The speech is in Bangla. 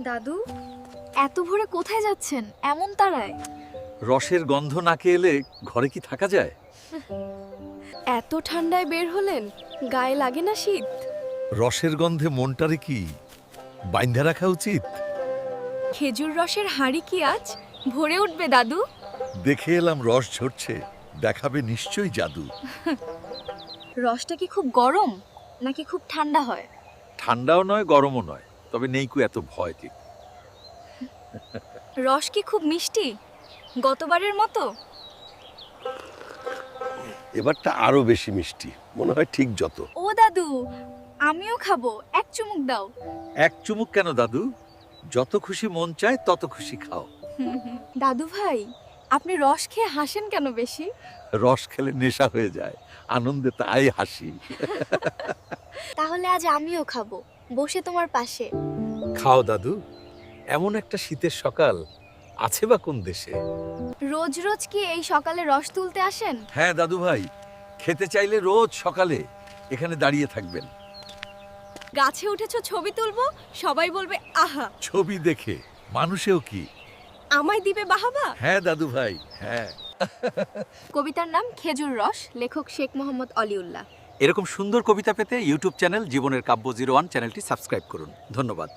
দাদু এত ভোরে কোথায় যাচ্ছেন? এমন তারায়। রসের গন্ধ নাকে এলে ঘরে কি থাকা যায়? এত ঠান্ডায় বের হলেন গায়ে লাগে না শীত? রসের গন্ধে মনটারে কি বাইন্ধা রাখা উচিত? খেজুর রসের হাঁড়ি কি আজ? ভরে উঠবে দাদু। দেখে এলাম রস ঝরছে দেখাবে নিশ্চয়ই জাদু। রসটা কি খুব গরম নাকি খুব ঠান্ডা হয়? ঠান্ডাও নয় গরমও নয়। তবে নেই কু এত ভয় কি? রস কি খুব মিষ্টি? গতবারের মতো? এবারটা আরও বেশি মিষ্টি মনে হয় ঠিক যত। ও দাদু আমিও খাব এক চুমুক দাও। এক চুমুক কেন দাদু? যত খুশি মন চায় তত খুশি খাও। দাদু ভাই আপনি রস খেয়ে হাসেন কেন বেশি? রস খেলে নেশা হয়ে যায় আনন্দে তাই হাসি। তাহলে আজ আমিও খাব বসে তোমার পাশে। খাও দাদু এমন একটা শীতের সকাল আছে বা কোন দেশে? রোজ রোজ কি এই সকালে রস তুলতে আসেন? হ্যাঁ দাদু ভাই খেতে চাইলে রোজ সকালে এখানে দাঁড়িয়ে থাকবেন। গাছে উঠেছো ছবি তুলবো সবাই বলবে আহা! ছবি দেখে মানুষেও কি? আমায় দিবে বাহাবা? হ্যাঁ দাদু ভাই হ্যাঁ। কবিতার নাম খেজুর রস লেখক শেখ মোহাম্মদ অলিউল্লাহ। এরকম সুন্দর কবিতা পেতে ইউটিউব চ্যানেল জীবনের কাব্য জিরো ওয়ান চ্যানেলটি সাবস্ক্রাইব করুন। ধন্যবাদ।